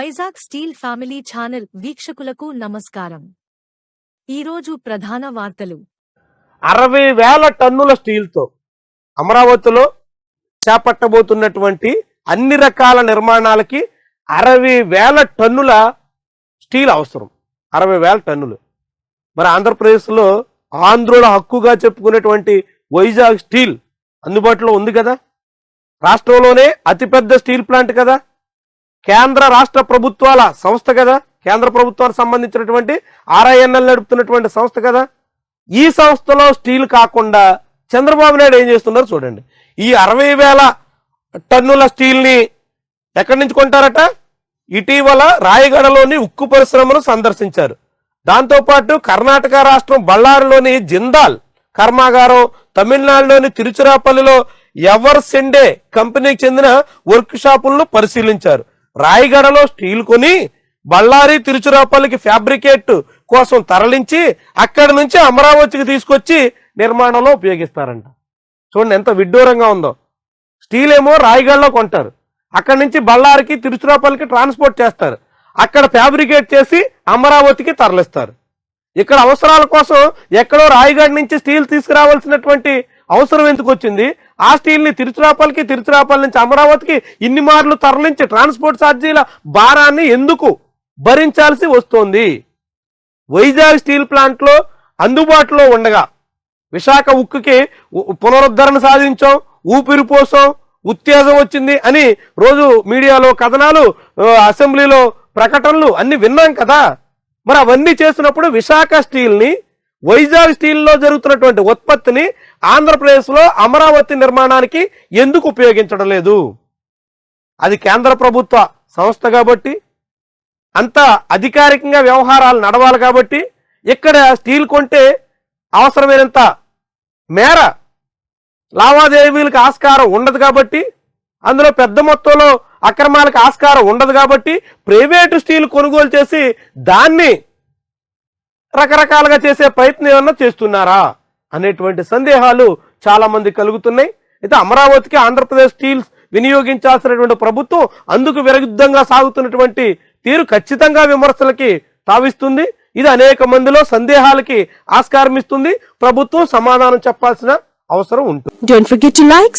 Vizag steel family channel వీక్షకులకు నమస్కారం. ఈరోజు ప్రధాన వార్తలు. అరవై వేల టన్నుల స్టీల్తో అమరావతిలో చేపట్టబోతున్నటువంటి అన్ని రకాల నిర్మాణాలకి అరవై వేల టన్నుల స్టీల్ అవసరం. అరవై వేల టన్నులు. మరి ఆంధ్రప్రదేశ్లో ఆంధ్రుల హక్కుగా చెప్పుకునేటువంటి వైజాగ్ స్టీల్ అందుబాటులో ఉంది కదా? రాష్ట్రంలోనే అతిపెద్ద స్టీల్ ప్లాంట్ కదా? కేంద్ర రాష్ట్ర ప్రభుత్వాల సంస్థ కదా? కేంద్ర ప్రభుత్వానికి సంబంధించినటువంటి ఆర్ఐఎన్ఎల్ నడుపుతున్నటువంటి సంస్థ కదా? ఈ సంస్థలో స్టీల్ కాకుండా చంద్రబాబు నాయుడు ఏం చేస్తున్నారు చూడండి. ఈ అరవై వేల టన్నుల స్టీల్ని ఎక్కడి నుంచి కొంటారట? ఇటీవల రాయగడలోని ఉక్కు పరిశ్రమను సందర్శించారు. దాంతోపాటు కర్ణాటక రాష్ట్రం బళ్ళారిలోని జిందాల్ కర్మాగారం తమిళనాడులోని తిరుచిరాపల్లిలో ఎవర్ సెండే కంపెనీకి చెందిన వర్క్ షాపులను పరిశీలించారు. రాయగడలో స్టీల్ కొని బళ్ళారి తిరుచిరాపల్లికి ఫ్యాబ్రికేట్ కోసం తరలించి అక్కడి నుంచి అమరావతికి తీసుకొచ్చి నిర్మాణంలో ఉపయోగిస్తారంట. చూడండి ఎంత విడ్డూరంగా ఉందో. స్టీల్ ఏమో రాయగడలో కొంటారు. అక్కడి నుంచి బళ్ళారికి తిరుచిరాపల్లికి ట్రాన్స్పోర్ట్ చేస్తారు. అక్కడ ఫ్యాబ్రికేట్ చేసి అమరావతికి తరలిస్తారు. ఇక్కడ అవసరాల కోసం ఎక్కడో రాయగఢ్ నుంచి స్టీల్ తీసుకురావాల్సినటువంటి అవసరం ఎందుకు వచ్చింది? ఆ స్టీల్ని తిరుచురాపల్లికి తిరుచిరాపల్లికి తిరుచిరాపల్లి నుంచి అమరావతికి ఇన్ని మార్లు తరలించి ట్రాన్స్పోర్ట్ ఛార్జీల భారాన్ని ఎందుకు భరించాల్సి వస్తోంది? వైజాగ్ స్టీల్ ప్లాంట్లో అందుబాటులో ఉండగా విశాఖ ఉక్కుకి పునరుద్ధరణ సాధించాం ఊపిరి పోసాం ఉత్తేజం వచ్చింది అని రోజు మీడియాలో కథనాలు అసెంబ్లీలో ప్రకటనలు అన్ని విన్నాం కదా? మరి అవన్నీ చేసినప్పుడు విశాఖ స్టీల్ని వైజాగ్ స్టీల్లో జరుగుతున్నటువంటి ఉత్పత్తిని ఆంధ్రప్రదేశ్లో అమరావతి నిర్మాణానికి ఎందుకు ఉపయోగించడం లేదు? అది కేంద్ర ప్రభుత్వ సంస్థ కాబట్టి అంత అధికారికంగా వ్యవహారాలు నడవాలి కాబట్టి ఇక్కడ స్టీల్ కొంటే అవసరమైనంత మేర లావాదేవీలకు ఆస్కారం ఉండదు కాబట్టి అందులో పెద్ద మొత్తంలో అక్రమాలకు ఆస్కారం ఉండదు కాబట్టి ప్రైవేటు స్టీల్ కొనుగోలు చేసి దాన్ని రకరకాలుగా చేసే ప్రయత్నం ఏమన్నా చేస్తున్నారా అనేటువంటి సందేహాలు చాలా మంది కలుగుతున్నాయి. అయితే అమరావతికి ఆంధ్రప్రదేశ్ స్టీల్స్ వినియోగించాల్సినటువంటి ప్రభుత్వం అందుకు విరుద్ధంగా సాగుతున్నటువంటి తీరు ఖచ్చితంగా విమర్శలకి తావిస్తుంది. ఇది అనేక మందిలో సందేహాలకి ఆస్కారం ఇస్తుంది ప్రభుత్వం సమాధానం చెప్పాల్సిన అవసరం ఉంటుంది. Don't forget to like.